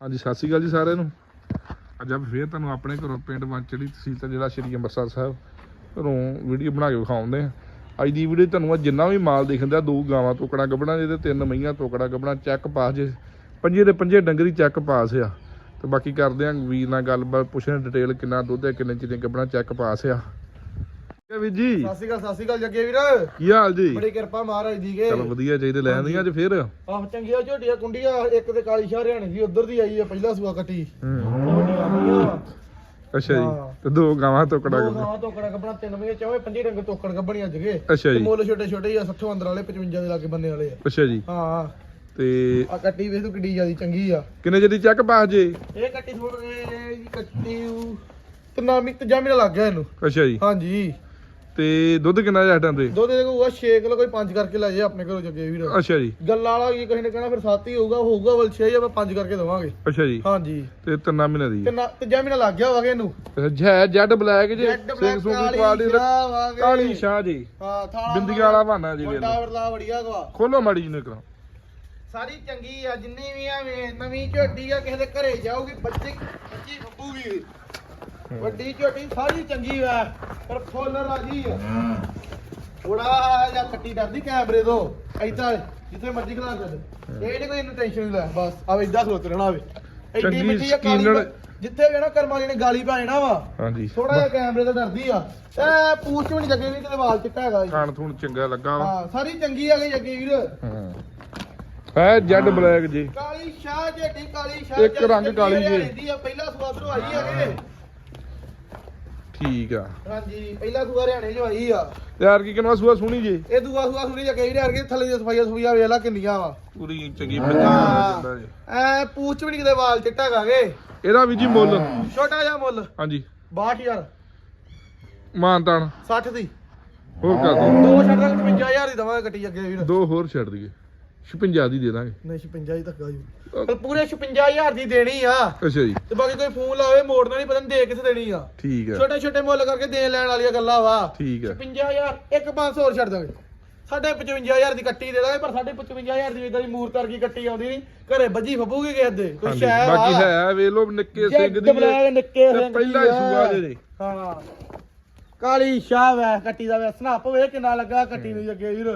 ਹਾਂਜੀ, ਸਤਿ ਸ਼੍ਰੀ ਅਕਾਲ ਜੀ ਸਾਰਿਆਂ ਨੂੰ। ਅੱਜ ਆਪਾਂ ਫੇਰ ਤੁਹਾਨੂੰ ਆਪਣੇ ਘਰੋਂ ਪਿੰਡ ਮੰਚੜੀ ਤਹਿਸੀਲ ਤੋਂ ਜਿਹੜਾ ਸ਼੍ਰੀ ਅੰਮ੍ਰਿਤਸਰ ਸਾਹਿਬ ਘਰੋਂ ਵੀਡੀਓ ਬਣਾ ਕੇ ਵਿਖਾਉਂਦੇ ਆ ਅੱਜ ਦੀ ਵੀਡੀਓ ਤੁਹਾਨੂੰ ਅੱਜ ਜਿੰਨਾ ਵੀ ਮਾਲ ਦਿਖਦਾ ਦੋ ਗਾਵਾਂ ਤੋਕੜਾ ਗੱਬਣਾ ਜਿਹਦੇ ਤਿੰਨ ਮਈਆਂ ਤੋਕੜਾ ਗੱਬਣਾ ਚੈੱਕ ਪਾਸ ਜੇ। ਪੰਜੇ ਦੇ ਪੰਜੇ ਡੰਗਰੀ ਚੈੱਕ ਪਾਸ ਆ। ਤੇ ਬਾਕੀ ਕਰਦੇ ਆ ਵੀਰ ਨਾਲ ਗੱਲਬਾਤ ਪੁੱਛਣ ਡਿਟੇਲ ਕਿੰਨਾ ਦੁੱਧ ਹੈ, ਕਿੰਨੇ ਚਿਰ ਗੱਬਣਾ ਚੈੱਕ ਪਾਸ ਆ। ਹੈ ਵੀਰ ਜੀ। ਸਤਿ ਸ਼੍ਰੀ ਅਕਾਲ ਸਤਿ ਸ਼੍ਰੀ ਅਕਾਲ ਜੱਗੇ ਵੀਰ। ਕੀ ਹਾਲ ਜੀ? ਬੜੀ ਕਿਰਪਾ ਮਹਾਰਾਜ ਦੀ ਕੇ। ਚਲੋ ਵਧੀਆ ਚਾਹੀਦੇ ਲੈ ਆਂਦੀਆਂ ਅੱਜ ਫੇਰ? ਆਹ ਚੰਗੀਆਂ ਝੋਟੀਆਂ ਕੁੰਡੀਆਂ ਇੱਕ ਤੇ ਕਾਲੀ ਸ਼ਾਹ ਹਰਿਆਣੇ ਦੀ ਉਧਰ ਦੀ ਆਈ ਹੈ ਪਹਿਲਾ ਸੂਆ ਕੱਟੀ। ਹੂੰ। ਵਾ। ਅੱਛਾ ਜੀ ਹਾਂ। ਤੇ ਦੋ ਗਾਵਾਂ ਦੋ ਗੱਬਣਾ ਗਾਵਾਂ ਤੋਕੜਾ ਗੱਬਣਾ ਤਿੰਨ ਵਜੇ ਚੌਵੇਂ ਪੰਜੀ ਡੰਗ ਤੋਕੜ ਗੱਬਣੀ ਅੱਜ ਕੇ। ਅੱਛਾ ਤੇ ਜੀ ਮੁੱਲ ਛੋਟੇ ਛੋਟੇ ਹੀ ਆ 60 ਅੰਦਰ ਵਾਲੇ 55 ਦੇ ਲਾਗੇ ਬੰਨੇ ਵਾਲੇ ਆ। ਅੱਛਾ ਜੀ। ਹਾਂ। ਤੇ ਆ ਕੱਟੀ ਵੇਖ ਤੂੰ ਕਿੱਡੀ ਜਿਆਦੀ ਚੰਗੀ ਆ। ਕਿੰਨੇ ਚਿਰ ਦੀ ਚੈੱਕ ਪਾਸ ਜੇ ਇਹ ਕੱਟੀ ਥੋੜ ਜੀ ਕੱਟੀ ਤਨਾ ਮਿੱਤ ਜਾਮੀ ਲੱਗ ਗਿਆ ਇਹਨੂੰ। ਅੱਛਾ ਜੀ। ਹਾਂਜੀ। ਤੇ ਦੁੱਧ ਕਿੰਨਾ ਜਿਹਾ ਟਾਂ ਤੇ? ਦੁੱਧ ਦੇ ਕੋਲ 6 ਕਿਲੋ ਕੋਈ 5 ਕਰਕੇ ਲੈ ਜੇ ਆਪਣੇ ਘਰੋਂ ਜੱਗੇ ਵੀਰ। ਅੱਛਾ ਜੀ। ਗੱਲਾਂ ਵਾਲਾ ਕੀ ਕਿਸੇ ਨੇ ਕਹਿਣਾ ਫਿਰ 7 ਹੀ ਹੋਊਗਾ ਹੋਊਗਾ ਵਲ 6 ਜਾਂ 5 ਕਰਕੇ ਦਵਾਂਗੇ। ਅੱਛਾ ਜੀ। ਹਾਂਜੀ। ਤੇ ਤਿੰਨਾਂ ਮਹੀਨੇ ਦੀ। ਕਿੰਨਾ ਤੀਜਾ ਮਹੀਨਾ ਲੱਗ ਗਿਆ ਵਾਗੇ ਇਹਨੂੰ। ਜੈ ਜੈਡ ਬਲੈਕ ਜੇ ਸਿੰਘ ਬਲੈਕ ਸੂਗੀ ਕੁਆਲਿਟੀ ਕਾਲੀ ਸ਼ਾਹ ਜੀ। ਹਾਂ ਥਾਲਾ ਬਿੰਦੀਆਂ ਵਾਲਾ ਬਹਾਨਾ ਜੀ ਵੱਡਾ ਲਓ ਵਰਲਾ ਵੜੀਆ ਗਵਾ। ਖੋਲੋ ਮਾੜੀ ਜੀ ਨਿਕਲੋ। ਸਾਰੀ ਚੰਗੀ ਆ ਜਿੰਨੀ ਵੀ ਆ ਨਵੀਂ ਝੋਟੀ ਆ ਕਿਸੇ ਦੇ ਘਰੇ ਜਾਊਗੀ ਬੱਚੀ ਬੱਚੀ ਫੱਬੂਗੀ ਵੱਡੀ ਝੋਟੀ ਸਾਰੀ ਚੰਗੀ ਆ ਪਰ ਫੁੱਲ ਰਾਜੀ ਆ। ਥੋੜਾ ਜਿਹਾ ਕੱਟੀ ਡਰਦੀ ਕੈਮਰੇ ਤੋਂ ਐਦਾਂ ਜਿੱਥੇ ਮਰਜ਼ੀ ਖਲਾ ਛੱਡ ਇਹ ਨਹੀਂ ਕੋਈ ਇਹਨੂੰ ਟੈਨਸ਼ਨ ਨਹੀਂ ਲੈ ਬਸ ਆਵੇ ਇਦਾਂ ਖਲੋਤ ਰਹਿਣਾ ਆਵੇ ਐਡੀ ਚੰਗੀ ਮਿੱਠੀ ਆ ਕਾਲੀ। ਜਿੱਥੇ ਵੀ ਨਾ ਕਰਮਾ ਜਿਹਨੇ ਗਾਲੀ ਪਾਇਣਾ ਵਾ। ਹਾਂਜੀ। ਥੋੜਾ ਜਿਹਾ ਕੈਮਰੇ ਤੋਂ ਡਰਦੀ ਆ। ਐ ਪੂਛ ਵੀ ਨਹੀਂ ਲੱਗੇ ਵੀ ਕਿਤੇ ਵਾਲ ਚਿੱਟਾ ਹੈਗਾ ਜੀ। ਖਾਣ ਥੂਣ ਚੰਗਾ ਲੱਗਾ ਵਾ। ਹਾਂ ਸਾਰੀ ਚੰਗੀ ਆ ਗਈ ਅੱਗੇ ਵੀਰ। ਹਾਂ। ਹੈ ਜੈਡ ਬਲੈਕ ਜੀ। ਕਾਲੀ ਸ਼ਾਹ ਜੇਟੀ ਕਾਲੀ ਸ਼ਾਹ ਇੱਕ ਰੰਗ ਕਾਲੀ ਜੀ। ਜੀ ਪਹਿਲਾ ਸਵਾਦਰੋਂ ਆਈ ਹੈਗੇ ਠੀਕ ਆ। ਹਾਂਜੀ ਪਹਿਲਾ ਸੂਆ ਹਰਿਆਣੇ ਆਈ ਆ। ਯਾਰ ਕੀ ਕਿਨਵਾ ਸੂਆ ਸੁਣੀ ਜੀ? ਇਹ ਦੂਆ ਸੂਆ ਸੁਣੀ ਜਾ ਕਈ ਰਿਆਰ ਕੇ ਥੱਲੇ ਦੀ ਸਫਾਈਆਂ ਸਫਾਈਆਂ ਵੇਖ ਲਾ ਕਿੰਨੀਆਂ ਵਾ। ਪੂਰੀ ਚੰਗੀ ਪੰਜਾਬ ਐ ਪੂਛ ਵੀ ਨਹੀਂ ਕਿਤੇ ਵਾਲ ਚਿੱਟਾ ਹੈਗਾਗੇ। ਇਹਦਾ ਵੀ ਜੀ ਮੁੱਲ। ਛੋਟਾ ਜਿਹਾ ਮੁੱਲ। ਹਾਂਜੀ। 62000 ਮਾਨਤਾਨ 60 ਦੀ। ਹੋਰ ਕਰ ਦੋ। ਦੋ ਛੱਡ ਦਾਂਗੇ 55000 ਦੀ ਦਵਾਂਗੇ ਗੱਟੀ ਅੱਗੇ ਵੀਰ। ਦੋ ਹੋਰ ਛੱਡ ਦਈਏ। 56 ਦੀ ਦੇ ਦਾਂਗੇ। ਨਹੀਂ 56 ਹੀ ਧੱਕਾ ਜੀ। ਪਰ ਪੂਰੇ 56000 ਦੀ ਦੇਣੀ ਆ। ਅੱਛਾ ਜੀ। ਤੇ ਬਾਕੀ ਕੋਈ ਫੋਨ ਲਾਵੇ ਮੋੜਨਾ ਨਹੀਂ ਪਤਾ ਨੀ ਦੇ ਕਿੱਥੇ ਦੇਣੀ ਆ। ਠੀਕ ਆ। ਛੋਟੇ ਛੋਟੇ ਮੁੱਲ ਕਰਕੇ ਦੇਣ ਲੈਣ ਵਾਲੀਆਂ ਗੱਲਾਂ ਵਾ। ਠੀਕ ਆ। 55000 ਇੱਕ 500 ਹੋਰ ਛੱਡ ਦਾਂਗੇ। ਸਾਡੇ 55000 ਦੀ ਕੱਟੀ ਦੇ ਦਾਂਗੇ ਪਰ ਸਾਡੇ 55000 ਦੀ ਇਦਾਂ ਦੀ ਮੂਰਤ ਵਰਗੀ ਕੱਟੀ ਆਉਂਦੀ ਨਹੀਂ। ਘਰੇ ਬੱਜੀ ਫੱਬੂਗੀ ਕਿਸੇ ਦੇ। ਕੋਈ ਹਾਂਜੀ ਸ਼ੈ ਬਾਕੀ ਹੈ ਵੇਖ ਲੋ ਨਿੱਕੇ ਸਿੰਘ ਦੀ ਪਹਿਲਾ ਹੀ ਸੂਆ ਜੀ ਹਾਂ। ਕਾਲੀ ਸ਼ਾਹ ਵੈ ਕੱਟੀ ਦਾ ਵੈ। ਸਨਾਪ ਵੇ ਕਿੰਨਾ ਲੱਗਾ ਕੱਟੀ ਨੂੰ ਅੱਗੇ ਵੀਰ।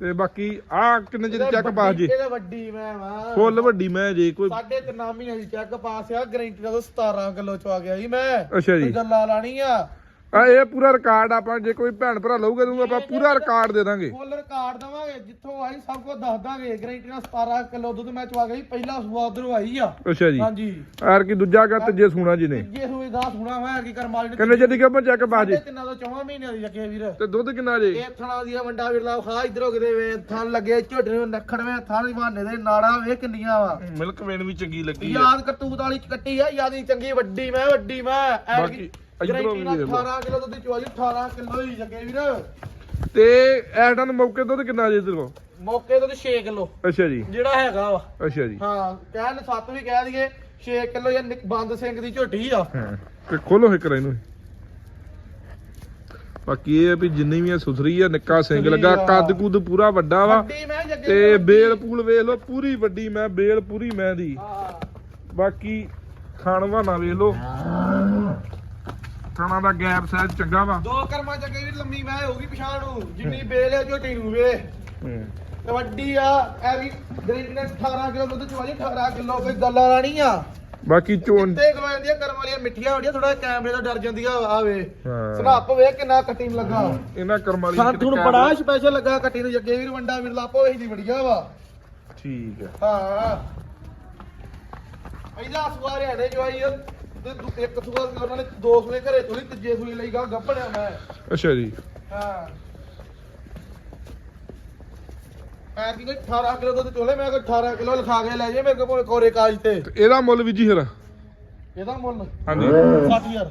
ਤੇ ਬਾਕੀ ਆ ਕਿੰਨੇ ਚਿਰ ਚੈੱਕ ਪਾਸ ਜੀ? ਇਹਦਾ ਵੱਡੀ ਮੈਂ ਵਾ। ਫੁੱਲ ਵੱਡੀ ਮੈਂ ਜੇ ਕੋਈ ਸਾਡੇ ਤਿੰਨ ਮਹੀਨੇ ਦੀ ਚੈੱਕ ਪਾਸ ਆ ਗਰੰਟੀ ਦਾ 17 ਕਿਲੋ ਚ ਆ ਗਿਆ ਜੀ ਮੈਂ। ਅੱਛਾ ਜੀ। ਗੱਲਾਂ ਲਾਣੀ ਆ। ਆ ਇਹ ਪੂਰਾ ਰਿਕਾਰਡ ਆਪਾਂ ਜੇ ਕੋਈ ਭੈਣ ਭਰਾ ਲਊਗਾ ਤਾਂ ਆਪਾਂ ਪੂਰਾ ਰਿਕਾਰਡ ਦੇ ਦਾਂਗੇ। ਫੁੱਲ ਰਿਕਾਰਡ ਦਵਾਂਗੇ ਜਿੱਥੋਂ ਆਈ ਸਭ ਕੁਝ ਦੱਸ ਦਾਂਗੇ। ਗਰੰਟੀ ਨਾਲ 17 ਕਿਲੋ ਦੁੱਧ ਮੈਂ ਚਵਾ ਗਈ ਪਹਿਲਾ ਸੂਆ ਉਧਰੋਂ ਆਈ ਆ। ਅੱਛਾ ਜੀ। ਹਾਂਜੀ। ਆਰ ਕੀ ਦੂਜਾ ਕਾ ਤੀਜੇ ਸੂਣਾ ਜੀ ਨੇ। ਜੇ ਗਾਹ ਸੁਣਾ ਮੈਂ ਕੀ ਕਰ ਮਾਲੀ ਕਿੰਨੇ ਚਿਰ ਦੀ ਕੱਪਾ ਚੈੱਕ ਪਾਸ ਜੀ ਸਾਡੇ ਤਿੰਨਾਂ ਤੋਂ ਚੌਵਾਂ ਮਹੀਨਿਆਂ ਦੀ ਲੱਗੇ ਵੀਰ। ਤੇ ਦੁੱਧ ਕਿੰਨਾ ਜੀ? ਇਹ ਥਣਾ ਦੀ ਵੰਡਾ ਵਿਰਲਾ ਖਾ ਇਧਰੋਂ ਕਿਤੇ ਵੇ ਥਣ ਲੱਗੇ ਝੋਟੇ ਨੂੰ ਨਖੜਵੇਂ ਥਣ ਦੀ ਬਹਾਨੇ ਦੇ ਨਾੜਾ ਵੇ ਕਿੰਨੀਆਂ ਵਾ। ਮਿਲਕ ਵੇਨ ਵੀ ਚੰਗੀ ਲੱਗੀ ਯਾਦ ਕਰਤੂਤ ਵਾਲੀ ਕੱਟੀ ਆ ਯਾਦੀ ਚੰਗੀ ਵੱਡੀ ਮੈਂ ਵੱਡੀ ਮੈਂ। ਬਾਕੀ ਇੱਧਰੋਂ ਵੀ ਦੇਖ ਲਓ। 18 ਕਿਲੋ ਦੁੱਧ ਚਵਾਈ 18 ਕਿਲੋ ਹੀ ਲੱਗੇ ਵੀਰ। ਤੇ ਐਟਨ ਮੌਕੇ ਦੁੱਧ ਕਿੰਨਾ ਜੀ ਕੋਲ ਮੌਕੇ ਤੋਂ 6 ਕਿਲੋ। ਅੱਛਾ ਜੀ। ਜਿਹੜਾ ਹੈਗਾ ਵਾ। ਅੱਛਾ ਜੀ। ਹਾਂ ਕਹਿਣ ਸੱਤ ਵੀ ਕਹਿ ਦਈਏ। 6 ਕਿਲੋ ਜਾਂ ਨਿੱਕ- ਬੰਦ ਸਿੰਘ ਦੀ ਝੋਟੀ ਆ। ਹਾਂ ਤੇ ਖੋਲੋ ਇੱਕ ਇਹਨੂੰ ਬਾਕੀ ਇਹ ਆ ਵੀ ਜਿੰਨੀ ਵੀ ਆ ਸੁਥਰੀ ਆ ਨਿੱਕਾ ਸਿੰਘ ਸੁਥਰੀ ਲੱਗਾ ਆ। ਕੱਦ ਕੁੱਦ ਪੂਰਾ ਵੱਡਾ ਵਾ। ਵੱਡੀ ਮੈਂ ਜੱਗੇ ਤੇ। ਬੇਲ ਪੂਲ ਵੇਖ ਲਓ ਪੂਰੀ ਵੱਡੀ ਮੈਂ ਬੇਲ ਪੂਰੀ ਮੈਂ ਦੀ। ਹਾਂ। ਬਾਕੀ ਖਾਣ ਵਾਣਾ ਵੇਖ ਲਓ। ਖਾਣਾ ਦਾ ਗੈਪ ਸਾਈਜ਼ ਚੰਗਾ ਵਾ। ਦੋ ਕਰਮਾਂ ਚ ਵੀ ਲੰਮੀ ਮੈਂ ਹੋਊਗੀ ਪਛਾਣ ਨੂੰ। ਜਿੰਨੀ ਬੇਲ ਹੈ ਝੋਟੀ ਨੂੰ ਵੇ। ਹੂੰ। ਤੇ ਵੱਡੀ ਆ ਐ ਵੀ ਗ੍ਰਿੰਡ ਨੇ 18 ਕਿਲੋ ਦੁੱਧ ਚਵਾਈ 18 ਕਿਲੋ ਕੋਈ ਗੱਲਾਂ ਰਾਣੀ ਆ ਬਾਕੀ ਚੋਣ ਤੇ ਕਿਲੋ ਜਾਂਦੀਆਂ ਕਰਮ ਵਾਲੀਆਂ ਮਿੱਠੀਆਂ ਹੁੰਦੀਆਂ ਥੋੜਾ ਕੈਮਰੇ ਤੋਂ ਡਰ ਜਾਂਦੀਆਂ ਆ ਵੇ। ਹਾਂ। ਸਨਾਪ ਵੇ ਕਿੰਨਾ ਕੱਟੀ ਨੂੰ ਲੱਗਾ। ਇਹਨਾਂ ਕਰਮ ਵਾਲੀ ਸਾਨੂੰ ਕਿਤੇ ਨੂੰ ਕੈਮਰਾ- ਬੜਾ ਸਪੈਸ਼ਲ ਲੱਗਾ ਕੱਟੀ ਨੂੰ ਜੱਗੇ ਵੀਰ ਵੰਡਾ ਵੀਰ ਲਾਪੋ ਇਹ ਦੀ ਵੜੀਆ ਵਾ। ਠੀਕ ਆ ਹਾਂ। ਪਹਿਲਾ ਸਵਾਰ ਹੜੇ ਜੋ ਆਈ ਆ, ਤੇ ਦੂ- ਇੱਕ ਸੂਆ ਉਹਨਾਂ ਨੇ ਦੋ ਸੂਏ ਘਰੇ ਤੋਲੀ ਤੀਜੇ ਸੂਏ ਲਈ ਗਾ ਗੱਪੜਿਆ ਮੈਂ। ਅੱਛਾ ਜੀ। ਹਾਂ। ਮੈਂ ਕੀ ਕੋਈ 18 ਕਿਲੋ ਦੁੱਧ ਚੋਲੇ ਮੈਂ ਕੋਈ 18 ਕਿਲੋ ਲਿਖਾ ਕੇ ਲੈ ਜੇ ਮੇਰੇ ਕੋਲ ਕੋਰੇ ਕਾਜ ਤੇ। ਤੇ ਇਹਦਾ ਮੁੱਲ ਵੀ ਜੀ ਫਿਰ? ਇਹਦਾ ਮੁੱਲ? ਹਾਂਜੀ। 60000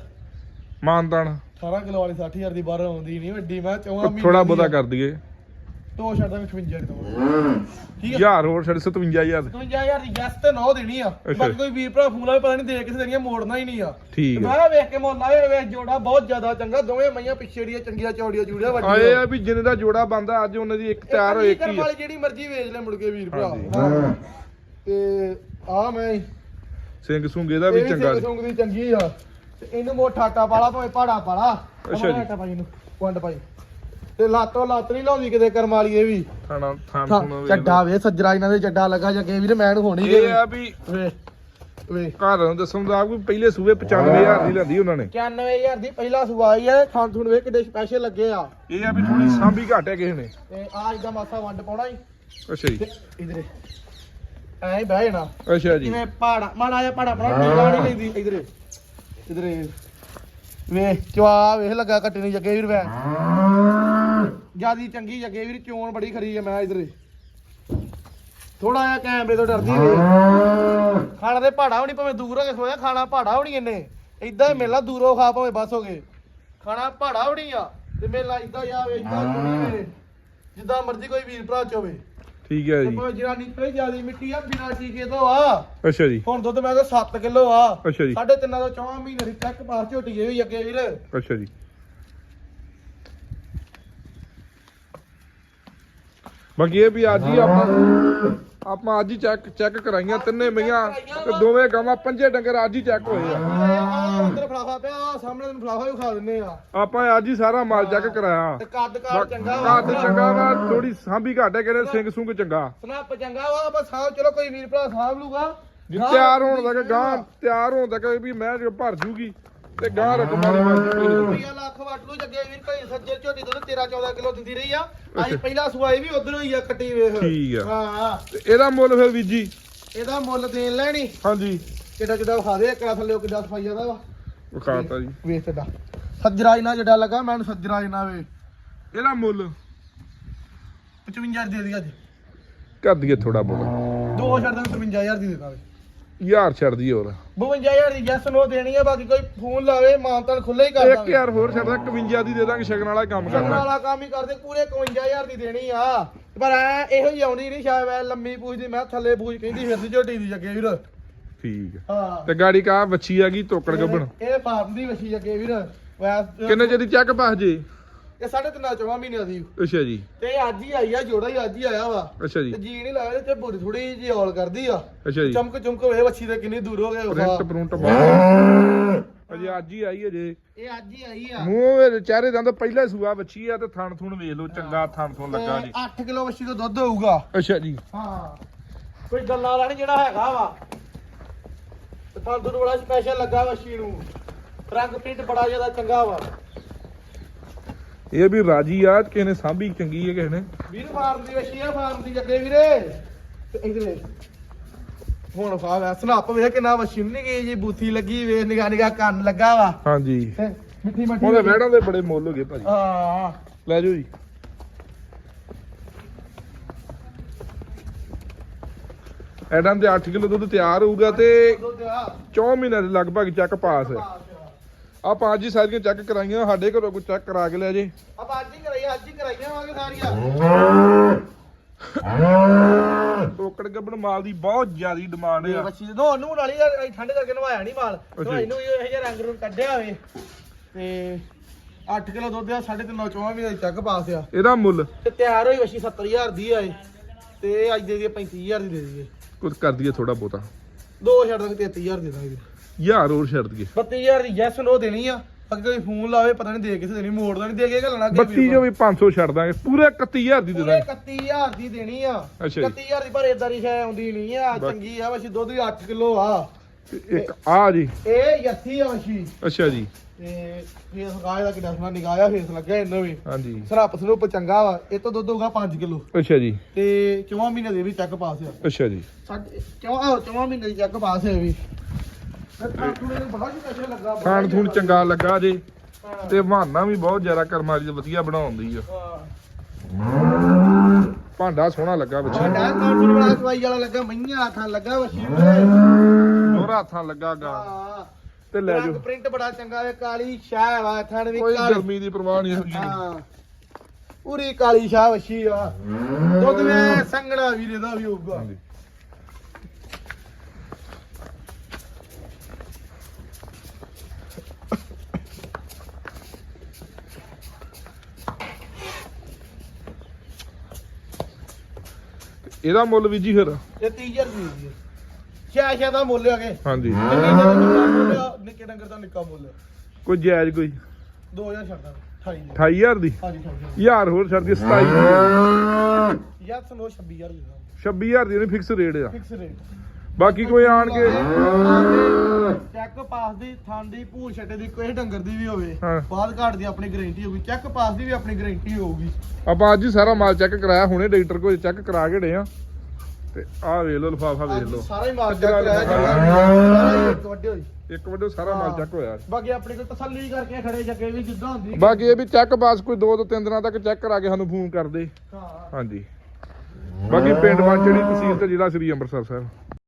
ਮਾਨਤਾਨ। 18 ਕਿਲੋ ਵਾਲੀ 60000 ਦੀ ਬਾਹਰ ਆਉਂਦੀ ਨਹੀਂ ਵੱਡੀ। ਮੈਂ ਚੌਵਾਂ ਮਹੀਨੇ ਥੋੜਾ ਬਹੁਤਾ। ਕਰ ਦਈਏ। ਦੋ ਛੱਡਦਾ 58 ਦੀ ਦਵਾਂ ਠੀਕ ਆ? ਯਾਰ ਹੋਰ ਛੱਡ 57000 55000 ਦੀ ਗੈਸ ਤੇ ਨੌ ਦੇਣੀ ਆ। ਬਾਕੀ ਕੋਈ ਵੀਰ ਭਰਾ ਫੂਲਾ ਵੀ ਪਤਾ ਨਹੀਂ ਦੇ ਕਿਸੇ ਦੇਣੀਆਂ ਮੋੜਨਾ ਹੀ ਨਹੀਂ ਆ। ਠੀਕ ਮੈਂ ਆ ਕਿਹਾ ਵੇਖ ਕੇ ਮੁੱਲ ਆਏ ਵੇਖ ਜੋੜਾ ਬਹੁਤ ਜ਼ਿਆਦਾ ਚੰਗਾ ਦੋਵੇਂ ਮਈਆਂ ਪਿੱਛੇ ਦੀਆਂ ਚੰਗੀਆਂ ਚੌੜੀਆਂ ਚੂੜੀਆਂ ਵੱਡੀਆਂ। ਆਏ ਆ ਵੀ ਜਿੰਨੇ ਦਾ ਜੋੜਾ ਬੰਦਾ ਅੱਜ ਉਹਨਾਂ ਦੀ ਇੱਕ ਤਿਆਰ ਹੋਏ ਇੱਕ ਕੀ ਵਾਲੀ ਜਿਹੜੀ ਮਰਜ਼ੀ ਵੇਚ ਲੈ ਮੁੜ ਕੇ ਵੀਰ ਭਰਾ। ਹਾਂ। ਤੇ ਆ ਮੈਂ ਹੀ। ਸਿੰਘ ਸੁੰਗੇ ਦਾ ਵੀ ਇਹ ਚੰਗਾ ਸਿੰਘ ਸੁੰਗ ਦੀ ਚੰਗੀ ਆ। ਤੇ ਇਹਨੂੰ ਮੋ ਠਾਟਾ ਪਾਲਾ ਭਾਵੇਂ ਪਹਾੜਾ ਪਾਲਾ। ਅੱਛਾ ਜੀ। ਵੰਡ ਪਾਈ। ਤੇ ਲਾਤੋਂ ਲੱਤ ਨਹੀਂ ਲਾਉਂਦੀ ਕਿਤੇ ਕਰਮ ਵਾਲੀ ਇਹ ਵੀ। ਥਾਣਾ ਥਾਣ ਹਾਂ, ਥੂਣਾ ਵੇਖ ਚੱਡਾ ਵੇ ਸੱਜਰਾ ਇਹਨਾਂ ਦੇ ਚੱਡਾ ਲੱਗਾ ਜੱਗੇ ਵੀਰ ਮੈਂ ਨੂੰ ਹੋਣੀ ਲਓ। ਜੇ ਇਹ ਆ ਵੀ ਵੇ ਵੇ। ਘਰ ਨੂੰ ਦੱਸਣ ਦਾ ਕੋਈ ਪਹਿਲੇ ਸੂਏ 95000 ਦੀ ਲੈਂਦੀ ਉਹਨਾਂ ਨੇ। 91000 ਦੀ ਪਹਿਲਾ ਸਵਾਈ ਆ ਖਾਣ ਥੂਣ ਵੇ ਕਿੱਡੇ ਸਪੈਸ਼ਲ ਲੱਗੇ ਆ। ਇਹ ਆ ਵੀ ਥੋੜੀ ਸਾਂਭੀ ਘੱਟ ਹੈ ਕਿਸੇ ਨੇ। ਤੇ ਆ ਇਦਾਂ ਮਾਸਾ ਵੰਡ ਪਾਉਣਾ ਹੀ ਅੱਛਾ ਜੀ। ਤੇ ਇਧਰੇ। ਐ ਬਹਿ ਜਾਣਾ। ਅੱਛਾ ਜੀ। ਜਿਵੇਂ ਪਹਾੜਾ ਮਾੜਾ ਜਿਹਾ ਪਹਾੜਾ ਪੜਾ ਨੀਲਾ ਨਹੀਂ ਲੈਂਦੀ ਇਧਰੇ। ਇਧਰੇ। ਵੇ ਚਵਾ ਵੇਖ ਲੱਗਾ ਕੱਟੇ ਨਹੀਂ ਜੱਗੇ ਵੀਰ ਵੈ ਜਿਆਦੀ ਚੰਗੀ ਜੱਗੇ ਵੀਰ ਚੋਣ ਬੜੀ ਖਰੀ ਆ ਮੈਂ ਇਧਰੇ। ਥੋੜਾ ਜਿਹਾ ਕੈਮਰੇ ਤੋਂ ਡਰਦੀ ਵੇ ਖਾਣਾ ਤੇ ਪਹਾੜਾ ਨਹੀਂ ਭਾਵੇਂ ਦੂਰ ਹੋ ਕੇ ਸੋਇਆ ਖਾਣਾ ਪਹਾੜਾ ਨਹੀਂ ਇਹਨੇ। ਇਦਾਂ ਹੀ ਮੇਲਾ ਦੂਰੋਂ ਖਾ ਭਾਵੇਂ ਬਸ ਹੋ ਗਏ। ਖਾਣਾ ਪਹਾੜਾ ਨਹੀਂ ਆ ਤੇ ਮੇਲਾ ਇਦਾਂ ਹੀ ਆ ਵੇ ਇਦਾਂ ਜਿੱਦਾਂ ਮਰਜ਼ੀ ਕੋਈ ਵੀਰ ਭਰਾ ਚ ਹੋਵੇ। ਠੀਕ ਹੈ ਤੇ ਜੀ ਭਾਵੇਂ ਜਿਹੜਾ ਨਿਕਲੇ ਜਿਆਦੀ ਮਿੱਟੀ ਆ ਬਿਨਾਂ ਟੀਕੇ ਤੋਂ ਆ। ਅੱਛਾ ਜੀ। ਹੁਣ ਦੁੱਧ ਮੈਂ ਕਿਹਾ 7 ਕਿਲੋ ਆ। ਅੱਛਾ ਜੀ। ਸਾਢੇ ਤਿੰਨਾਂ ਤੋਂ 4 ਮਹੀਨੇ ਦੀ ਤੱਕ ਪਾਸ ਝੋਟੀ ਹੋਈ ਅੱਗੇ ਵੀਰ। ਅੱਛਾ ਜੀ। ਬਾਕੀ ਇਹ ਵੀ ਅੱਜ ਹੀ ਆਪਾਂ ਆਪਾਂ ਅੱਜ ਹੀ ਚੈੱਕ ਚੈੱਕ ਕਰਾਈਆਂ ਤਿੰਨੇ ਮਈਆਂ ਤੇ ਦੋਵੇਂ ਗਾਵਾਂ ਪੰਜੇ ਡੰਗਰ ਅੱਜ ਹੀ ਚੈੱਕ ਹੋਏ ਆ। ਆ ਅੰਦਰ ਫਲਾਫਾ ਪਿਆ ਆਹ ਸਾਹਮਣੇ ਤੈਨੂੰ ਫਲਾਫਾ ਵੀ ਖਾ ਦਿੰਨੇ ਆ। ਆਪਾਂ ਅੱਜ ਹੀ ਸਾਰਾ ਮਾਲ ਚੈੱਕ ਕਰਾਇਆ। ਤੇ ਕੱਦ ਕਾਰ ਚੰਗਾ ਵਾ। ਕੱਦ ਚੰਗਾ ਵਾ ਥੋੜੀ ਸਾਂਭੀ ਘੱਟ ਹੈ ਕਹਿੰਦੇ ਸਿੰਘ ਸੁੰਗ ਚੰਗਾ। ਸਨਾਪ ਚੰਗਾ ਵਾ ਬਸ ਸਾਹ ਚਲੋ ਕੋਈ ਵੀਰ ਭਰਾ ਸਾਂਭ ਲੂਗਾ। ਜੇ ਤਿਆਰ ਹੋਣ ਤੱਕ ਗਾਂ ਤਿਆਰ ਹੋਣ ਤੱਕ ਵੀ ਮੈਂ ਜੋ ਭਰ ਜੂਗੀ। ਤੇ ਗਾਂ ਰਕਮ ਬਣ ਜੂਗੀ ਰੁਪਈਆ ਲੱਖ ਵੱਟ ਨੂੰ ਜੱਗੇ ਵੀਰ ਕੋਈ ਸੱਜੇ ਝੋਟੀ ਦੁੱਧ 13 14 ਕਿਲੋ ਦਿੰਦੀ ਰਹੀ ਆ। ਅੱਜ ਪਹਿਲਾ ਸਵਾਈ ਵੀ ਉਧਰ ਹੋਈ ਆ ਕੱਟੀ ਵੇਖ। ਠੀਕ ਆ। ਹਾਂ। ਤੇ ਇਹਦਾ ਮੁੱਲ ਫਿਰ ਵੀਰ ਜੀ ਇਹਦਾ ਮੁੱਲ ਦੇਣ ਲੈਣੀ। ਹਾਂਜੀ। ਕਿੱਡਾ ਕਿੱਡਾ ਵਿਖਾ ਦੇ ਇੱਕ ਥੱਲੇ ਕਿੱਡਾ ਸਫ਼ਾਈ ਦਾ ਵਾ। ਵਿਖਾਤਾ ਜੀ। ਵੇਖ ਤੁਹਾਡਾ ਸੱਜਰਾ ਇਨਾ ਜਿਹੜਾ ਲੱਗਾ ਮੈਨੂੰ ਸੱਜਰਾ ਇਨਾ ਵੇ। ਇਹਦਾ ਮੁੱਲ? 55000 ਦੇ ਦੀ ਅੱਜ। ਕਰ ਦਈਏ ਥੋੜਾ ਬਹੁਤ। ਦੋ ਛੱਡ ਦੇ 55000 ਦੀ ਦੇ ਦਾਂਗੇ ਯਾਰ ਛੱਡ ਦਈਏ ਹੋਰ। 52000 ਦੀ ਜੈਸ ਨੂੰ ਦੇਣੀ ਆ ਬਾਕੀ ਕੋਈ ਫੋਨ ਲਾਵੇ ਮਾਨਤਾਨ ਖੁੱਲੇ ਹੀ ਕਰ ਇੱਕ ਦਾਂਗੇ ਯਾਰ ਹੋਰ ਛੱਡਦਾ 51 ਦੀ ਦੇ ਦਾਂਗੇ ਸ਼ਗਨ ਵਾਲਾ ਕੰਮ ਕਰਨ ਕਰਨਾ। ਵਾਲਾ ਕੰਮ ਹੀ ਕਰਦੇ ਪੂਰੇ 51000 ਦੀ ਦੇਣੀ ਆ। ਪਰ ਐ ਇਹੋ ਹੀ ਆਉਣੀ ਨਹੀਂ ਸ਼ਾਇਦ ਐ ਲੰਮੀ ਪੂਛਦੀ ਮੈਂ ਕਿਹਾ ਥੱਲੇ ਪੂਛ ਕਹਿੰਦੀ ਫਿਰਦੀ ਝੋਟੀ ਦੀ ਜੱਗੇ ਵੀਰ। ਠੀਕ ਹੈ ਹਾਂ। ਤੇ ਗਾੜੀ ਕਾ ਵੱਛੀ ਆ ਗਈ ਤੋਕੜ ਗੱਬਣ। ਇਹ- ਇਹ ਫਾਰਮ ਦੀ ਵਸੀ ਜੱਗੇ ਵੀਰ। ਵੈਸ ਕਿੰਨੇ ਚਿਰ ਦੀ ਚੱਕ ਪਾਸ ਜੇ? ਇਹ ਸਾਢੇ ਤਿੰਨ ਚੌਵਾਂ ਮਹੀਨੇ ਦੀ। ਅੱਛਾ ਜੀ। ਤੇ ਅੱਜ ਹੀ ਆਈ ਆ ਜੋੜਾ ਹੀ ਅੱਜ ਹੀ ਆਇਆ ਵਾ। ਅੱਛਾ ਜੀ। ਤੇ ਜੀ ਨਹੀਂ ਲੱਗਦਾ ਤੇ ਬੁਰੀ ਥੋੜੀ ਜਿਹੀ ਔਲ ਕਰਦੀ ਆ। ਅੱਛਾ ਜੀ। ਚਮਕ ਚਮਕ ਵੇ ਵੱਛੀ ਦੇ ਕਿੰਨੀ ਦੂਰ ਹੋ ਗਏ ਪ੍ਰਿੰਟ ਪ੍ਰੁੰਟ ਬਹੁਤ ਅਜੇ ਅੱਜ ਹੀ ਆਈ ਅਜੇ। ਇਹ ਅੱਜ ਹੀ ਆਈ ਆ। ਮੂੰਹ ਮੇਰੇ ਚਿਹਰੇ ਦਾ ਤਾਂ ਪਹਿਲਾ ਸੂਆ ਵੱਛੀ ਆ ਤੇ ਥਣ ਥੁਣ ਵੇਖ ਲਓ ਚੰਗਾ ਥਣ ਥੁਣ ਲੱਗਾ ਜੀ। 8 ਕਿਲੋ ਵੱਛੀ ਦਾ ਦੁੱਧ ਹੋਊਗਾ। ਅੱਛਾ ਜੀ। ਹਾਂ। ਕੋਈ ਗੱਲਾਂ ਵਾਲਾ ਨੀ ਜਿਹੜਾ ਹੈਗਾ ਵਾ। ਤੇ ਤੁਹਾਨੂੰ ਤੋਂ ਬੜਾ ਸਪੈਸ਼ਲ ਲੱਗਾ ਵੱਛੀ ਨੂੰ। ਰੰਗ ਪ੍ਰਿੰਟ ਬੜਾ ਜ਼ਿਆਦਾ ਚੰਗਾ ਵਾ। ਇਹ ਵੀ ਰਾਜੀ ਆ ਕਿਸੇ ਨੇ ਸਾਂਭੀ ਚੰਗੀ ਹੈ ਕਿਸੇ ਨੇ। ਵੀਰ ਫਾਰਮ ਦੀ ਵੱਛੀ ਆ ਫਾਰਮ ਦੀ ਜੱਗੇ ਵੀਰੇ। ਤੇ ਇਧਰ ਵੇਖ। ਹੁਣ ਫਾ ਵੈ ਸਨਾਪ ਵੇਖ ਕਿੰਨਾ ਨੂੰ ਨਹੀਂ ਗਈ ਜੀ ਬੂਥੀ ਲੱਗੀ ਵੇਖ ਨਿਗਾ ਨਿਗਾ ਕੰਨ ਲੱਗਾ ਵਾ। ਹਾਂਜੀ। ਹੈਂ, ਮਿੱਠੀ ਮੱਠੀ ਉਹਦੇ ਵਹਿੜਾਂ ਦੇ ਬੜੇ ਮੁੱਲ ਹੋ ਗਏ ਭਾਜੀ। ਹਾਂ। ਲੈ ਜਾਓ ਜੀ। ਐਡਮ ਦੇ 8 ਕਿਲੋ ਦੁੱਧ ਤਿਆਰ ਹੋਊਗਾ ਤੇ ਆ 4 ਮਹੀਨੇ ਦੇ ਲਗਭਗ ਚੱਕ ਪਾਸ ਹੈ। ਆਪਾਂ ਅੱਜ ਹੀ ਸਾਰੀਆਂ ਚੈੱਕ ਕਰਾਈਆਂ ਸਾਡੇ ਘਰੋਂ ਕੋਈ ਚੈੱਕ ਕਰਾ ਕੇ ਲੈ ਜੇ। ਆਪਾਂ ਅੱਜ ਹੀ ਕਰਾਈ ਅੱਜ ਹੀ ਕਰਾਈਆਂ ਵਾਂਗੇ ਸਾਰੀਆਂ। ਟੋਕੜ ਗੱਬਣ ਮਾਲ ਦੀ ਬਹੁਤ ਜ਼ਿਆਦੀ ਡਿਮਾਂਡ ਆ। ਬੱਚੀ ਨੋ ਨੂੰ ਨਾਲੀ ਠੰਡ ਕਰਕੇ ਨਵਾਇਆ ਨਹੀਂ ਮਾਲ ਨਵਾਈ ਨੂੰ ਇਹ ਜਿਹਾ ਰੰਗ ਨੂੰ ਕੱਢਿਆ ਹੋਵੇ ਤੇ 8 ਕਿਲੋ ਦੁੱਧ ਆ 3.5 ਚੋਂ ਵੀ ਚੱਕ ਪਾਸ ਆ। ਇਹਦਾ ਮੁੱਲ? ਤੇ ਤਿਆਰ ਹੋਈ ਵਸ਼ੀ 70000 ਦੀ ਆਏ ਤੇ ਅੱਜ ਦੇ ਦਈਏ 35000 ਦੀ ਦੇ ਦਈਏ। ਕੁਝ ਕਰ ਦਈਏ ਥੋੜਾ ਬਹੁਤਾ। ਦੋ ਛੱਡ ਦਾਂਗੇ 33000 ਦੇ ਦਾਂਗੇ। ਯਾਰ ਹੋਰ ਛੱਡ ਦਈਏ 32000 ਦੀ ਜੈਸ ਨੂੰ ਦੇਣੀ ਆ। ਅੱਗੇ ਕੋਈ ਫੋਨ ਲਾਵੇ ਪਤਾ ਨਹੀਂ ਦੇ ਕਿਸੇ ਦੇਣੀ ਮੋੜਦਾ ਨਹੀਂ ਦੇ ਕੇ ਘੱਲਣਾ ਅੱਗੇ 32 ਜੋ ਵੀ 500 ਛੱਡ ਦਾਂਗੇ ਪੂਰੇ 31000 ਦੀ ਦੇ ਪੂਰੇ ਦਾਂਗੇ। 31000 ਦੀ ਦੇਣੀ ਆ। ਅੱਛਾ ਜੀ। 31000 ਦੀ ਪਰ ਇਦਾਂ ਦੀ ਸ਼ੈ ਆਉਂਦੀ ਨਹੀਂ ਆ। ਚੰਗੀ ਆ ਵਸ਼ੀ ਦੁੱਧ ਵੀ 8 ਕਿਲੋ ਆ। ਇੱਕ ਆ ਜੀ। ਇਹ ਯੱਥੀ ਆ ਵਸ਼ੀ। ਅੱਛਾ ਜੀ। ਤੇ ਫੇਸ ਗਾਇ ਦਾ ਕਿੰਨਾ ਸੋਹਣਾ ਨਿਗਾਇਆ ਫੇਸ ਲੱਗਿਆ ਇਹਨੂੰ ਵੀ। ਹਾਂਜੀ। ਸਰਪ ਸਰੂਪ ਚੰਗਾ ਵਾ ਇਹ ਤੋਂ ਦੁੱਧ ਹੋਊਗਾ 5 ਕਿਲੋ। ਅੱਛਾ ਜੀ। ਤੇ ਚੌਵਾਂ ਮਹੀਨੇ ਦੇ ਵੀ ਚੱਕ ਪਾਸ ਆ। ਅੱਛਾ ਜੀ। ਸਾਡੇ ਚੌਵਾਂ ਚੌਵਾਂ ਮਹੀਨੇ ਦੀ ਚੱਕ ਪਾਸ ਹੈ ਵੀ। ਖਾਣ ਥੂਣ। ਚੰਗਾ ਲੱਗਾ ਜੇ। ਤੇ ਬਹਾਨਾ ਵੀ ਬਹੁਤ ਜ਼ਿਆਦਾ ਕਰਮਾਰੀ ਵਧੀਆ ਬਣਾਉਂਦੀ ਆ। ਭਾਂਡਾ ਸੋਹਣਾ ਲੱਗਾ ਬੱਚੇ ਸਾਡਾ ਕਾਰਟੂਨ ਵਾਲਾ ਸਵਾਈ ਵਾਲਾ ਲੱਗਾ ਮਈਆਂ ਹੱਥਾਂ ਲੱਗਾ ਨੂੰ ਦੋਹਰਾ ਹੱਥਾਂ ਲੱਗਾ ਗਾ। ਹਾਂ। ਤੇ ਲੈ ਜਾਓ। ਪ੍ਰਿੰਟ ਬੜਾ ਚੰਗਾ ਹੈ ਕਾਲੀ ਸ਼ਾਹ ਵਾ ਥਣ ਵੀ ਕੋਈ ਗਰਮੀ ਦੀ ਪਰਵਾਹ ਨਹੀਂ ਹੁੰਦੀ ਹਾਂ। ਪੂਰੀ ਕਾਲੀ ਸ਼ਾਹ ਵਸ਼ੀ ਆ। ਦੁੱਧ ਮੈਂ ਸੰਗਣਾ ਵੀਰੇ ਦਾ ਵੀ ਹੋਊਗਾ। ਇਹਦਾ ਮੁੱਲ ਵੀ ਜੀ ਫਿਰ। ਇਹ 30000 ਦੀ ਹੈ ਛੇ ਛੇ ਦਾ ਮੁੱਲ ਹੈਗੇ ਹਾਂਜੀ। ਚੰਗੀ ਦਾ ਨਿੱਕਾ ਮੁੱਲ ਆ, ਨਿੱਕੇ ਡੰਗਰ ਦਾ ਨਿੱਕਾ ਮੁੱਲ ਕੋਈ ਜਾਇਜ਼ ਕੋਈ? 2000 ਛੱਡਦਾ 28 ਦੀ 28000 ਦੀ? ਹਾਂਜੀ 28 ਯਾਰ ਹੋਰ ਛੱਡ ਦੀ 27 ਦੀ ਯਾਰ ਸੁਣੋ 26000 ਦੀ 26000 ਦੀ ਨਹੀਂ ਫਿਕਸ ਰੇਟ ਆ। ਫਿਕਸ ਰੇਟ ਬਾਕੀ ਕੋਈ ਆਣ ਕੇ ਚੈੱਕ ਪਾਸ ਦੀ ਥਾਂ ਦੀ ਭੂਰ ਛੱਟੇ ਦੀ ਕੋਈ ਡੰਗਰ ਦੀ ਵੀ ਹੋਵੇ ਹਾਂ। ਬਾਅਦ ਘਾਟ ਦੀ ਆਪਣੀ ਗਾਰੰਟੀ ਹੋਊਗੀ। ਚੈੱਕ ਪਾਸ ਦੀ ਵੀ ਆਪਣੀ ਗਾਰੰਟੀ ਹੋਊਗੀ। ਆਪਾਂ ਅੱਜ ਹੀ ਸਾਰਾ ਮਾਲ ਚੈੱਕ ਕਰਾਇਆ ਹੁਣੇ ਡਾਕਟਰ ਕੋਲ ਚੈੱਕ ਕਰਾ ਕੇ ਡੇ ਆ। ਤੇ ਆਹ ਵੇਖ ਲਓ ਲਫਾਫਾ ਵੇਖ ਲਓ। ਸਾਰਾ ਹੀ ਮਾਲ ਚੈੱਕ ਕਰਾਇਆ ਹੀ ਇੱਕ ਵੱਡੇ ਹੋਈ ਇੱਕ ਵੱਡੇ ਸਾਰਾ ਮਾਲ ਚੈੱਕ ਹੋਇਆ ਬਾਕੀ ਆਪਣੇ ਕੋਲ ਤਸੱਲੀ ਕਰਕੇ ਖੜੇ ਜੱਗੇ ਵੀ ਜਿੱਦਾਂ ਹੁੰਦੀ ਬਾਕੀ ਇਹ ਵੀ ਚੈੱਕ ਪਾਸ ਕੋਈ 2 ਤੋਂ 3 ਦਿਨਾਂ ਤੱਕ ਚੈੱਕ ਕਰਾ ਕੇ ਸਾਨੂੰ ਫੋਨ ਕਰਦੇ ਹਾਂ। ਹਾਂਜੀ। ਬਾਕੀ ਪਿੰਡ ਵਾਂਚੜੀ ਤਹਿਸੀਲ ਤੇ ਜ਼ਿਲ੍ਹਾ ਸ੍ਰੀ ਅੰਮ੍ਰਿਤਸਰ ਸਾਹਿਬ।